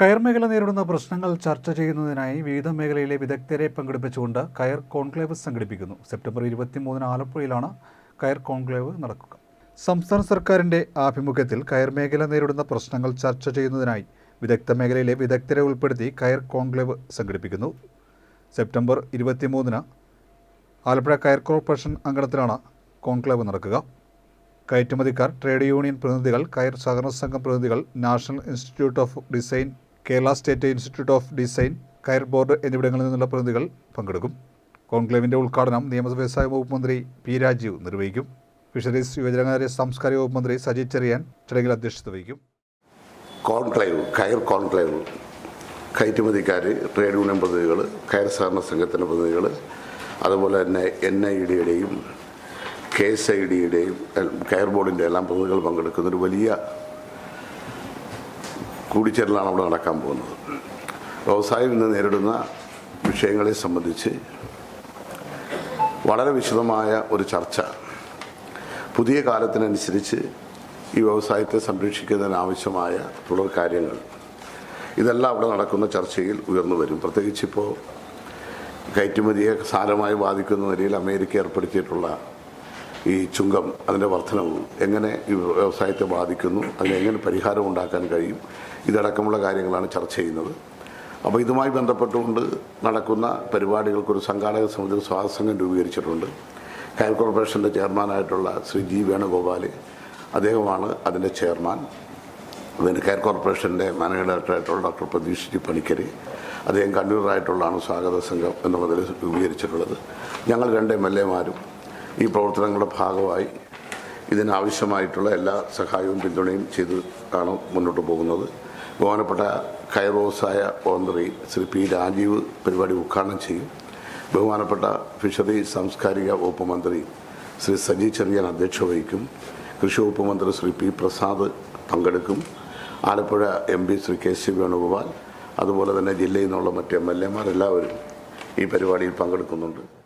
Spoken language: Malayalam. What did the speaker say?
കയർ മേഖല നേരിടുന്ന പ്രശ്നങ്ങൾ ചർച്ച ചെയ്യുന്നതിനായി വിവിധ മേഖലയിലെ വിദഗ്ധരെ പങ്കെടുപ്പിച്ചുകൊണ്ട് കയർ കോൺക്ലേവ് സംഘടിപ്പിക്കുന്നു. സെപ്റ്റംബർ ഇരുപത്തിമൂന്നിന് ആലപ്പുഴയിലാണ് കയർ കോൺക്ലേവ് നടക്കുക. സംസ്ഥാന സർക്കാരിന്റെ ആഭിമുഖ്യത്തിൽ കയർ മേഖല നേരിടുന്ന പ്രശ്നങ്ങൾ ചർച്ച ചെയ്യുന്നതിനായി വിദഗ്ധ മേഖലയിലെ വിദഗ്ധരെ ഉൾപ്പെടുത്തി കയർ കോൺക്ലേവ് സംഘടിപ്പിക്കുന്നു. സെപ്റ്റംബർ ഇരുപത്തിമൂന്നിന് ആലപ്പുഴ കയർ കോർപ്പറേഷൻ അങ്കണത്തിലാണ് കോൺക്ലേവ് നടക്കുക. കയറ്റുമതിക്കാർ ട്രേഡ് യൂണിയൻ പ്രതിനിധികൾ കയർ സഹകരണ സംഘം പ്രതിനിധികൾ national institute of design Kerala state institute of design കയർ ബോർഡ് എന്നിവിടങ്ങളിൽ നിന്നുള്ള പ്രതിനിധികൾ പങ്കെടുക്കും. കോൺക്ലേവിന്റെ ഉദ്ഘാടനം നിയമസഭ വ്യവസായ വകുപ്പ് മന്ത്രി പി രാജീവ് നിർവഹിക്കും. ഫിഷറീസ് യുവജനകാര്യ സാംസ്കാരിക വകുപ്പ് മന്ത്രി സജി ചെറിയാൻ ചടങ്ങിൽ അധ്യക്ഷത വഹിക്കും. കോൺക്ലേവ് കയർ കോൺക്ലേവ്. കയറ്റുമതിക്കാർ ട്രേഡ് യൂണിയൻ പ്രതിനിധികൾ കയർ സഹകരണ സംഘത്തിന്റെ പ്രതിനിധികൾ അതുപോലെ തന്നെ എൻ ഐ ഡിയുടെയും കെ എസ് ഐ ഡിയുടെയും കെയർ ബോർഡിന്റെ എല്ലാം പ്രതിനിധികൾ പങ്കെടുക്കുന്ന ഒരു വലിയ കൂടിച്ചേരലാണ് അവിടെ നടക്കാൻ പോകുന്നത്. വ്യവസായം ഇന്ന് നേരിടുന്ന വിഷയങ്ങളെ സംബന്ധിച്ച് വളരെ വിശദമായ ഒരു ചർച്ച. പുതിയ കാലത്തിനനുസരിച്ച് ഈ വ്യവസായത്തെ സംരക്ഷിക്കുന്നതിനാവശ്യമായ തുടർ കാര്യങ്ങൾ. ഇതെല്ലാം അവിടെ നടക്കുന്ന ചർച്ചയിൽ ഉയർന്നു വരും. പ്രത്യേകിച്ച് ഇപ്പോൾ കയറ്റുമതിയെ സാരമായി ബാധിക്കുന്ന നിലയിൽ അമേരിക്ക ഏർപ്പെടുത്തിയിട്ടുള്ള ഈ ചുങ്കം അതിന്റെ വർധനവ് എങ്ങനെ ഈ വ്യവസായത്തെ ബാധിക്കുന്നു അതിനെങ്ങനെ പരിഹാരം ഉണ്ടാക്കാൻ കഴിയും ഇതടക്കമുള്ള കാര്യങ്ങളാണ് ചർച്ച ചെയ്യുന്നത്. അപ്പോൾ ഇതുമായി ബന്ധപ്പെട്ടുകൊണ്ട് നടക്കുന്ന പരിപാടികൾക്കൊരു സംഘാടക സമിതി സ്വാതസംഘം രൂപീകരിച്ചിട്ടുണ്ട്. കയർ കോർപ്പറേഷന്റെ ചെയർമാനായിട്ടുള്ള ശ്രീ ജി വേണുഗോപാൽ അദ്ദേഹമാണ് അതിന്റെ ചെയർമാൻ. അതിന് കയർ കോർപ്പറേഷന്റെ മാനേജർ ഡയറക്ടറായിട്ടുള്ള ഡോക്ടർ പ്രതീഷ് ജി പണിക്കർ അദ്ദേഹം കണ്ണൂരായിട്ടുള്ളതാണ് സ്വാഗത സംഘം എന്നുള്ളതിൽ രൂപീകരിച്ചിട്ടുള്ളത്. ഞങ്ങൾ രണ്ട് എം എൽ എമാരും ഈ പ്രവർത്തനങ്ങളുടെ ഭാഗമായി ഇതിനാവശ്യമായിട്ടുള്ള എല്ലാ സഹായവും പിന്തുണയും ചെയ്ത് ആണ് മുന്നോട്ട് പോകുന്നത്. ബഹുമാനപ്പെട്ട കൈറോസായ ഓന്ത്രി ശ്രീ പി രാജീവ് പരിപാടി ഉദ്ഘാടനം ചെയ്യും. ബഹുമാനപ്പെട്ട ഫിഷറി സാംസ്കാരിക വകുപ്പ് മന്ത്രി ശ്രീ സജി ചെറിയാൻ അധ്യക്ഷ വഹിക്കും. കൃഷി വകുപ്പ് മന്ത്രി ശ്രീ പി പ്രസാദ് പങ്കെടുക്കും. Alappuzha M P Shri K C Venugopal അതുപോലെ തന്നെ ജില്ലയിൽ നിന്നുള്ള മറ്റ് എം എൽ എമാർ എല്ലാവരും ഈ പരിപാടിയിൽ പങ്കെടുക്കുന്നുണ്ട്.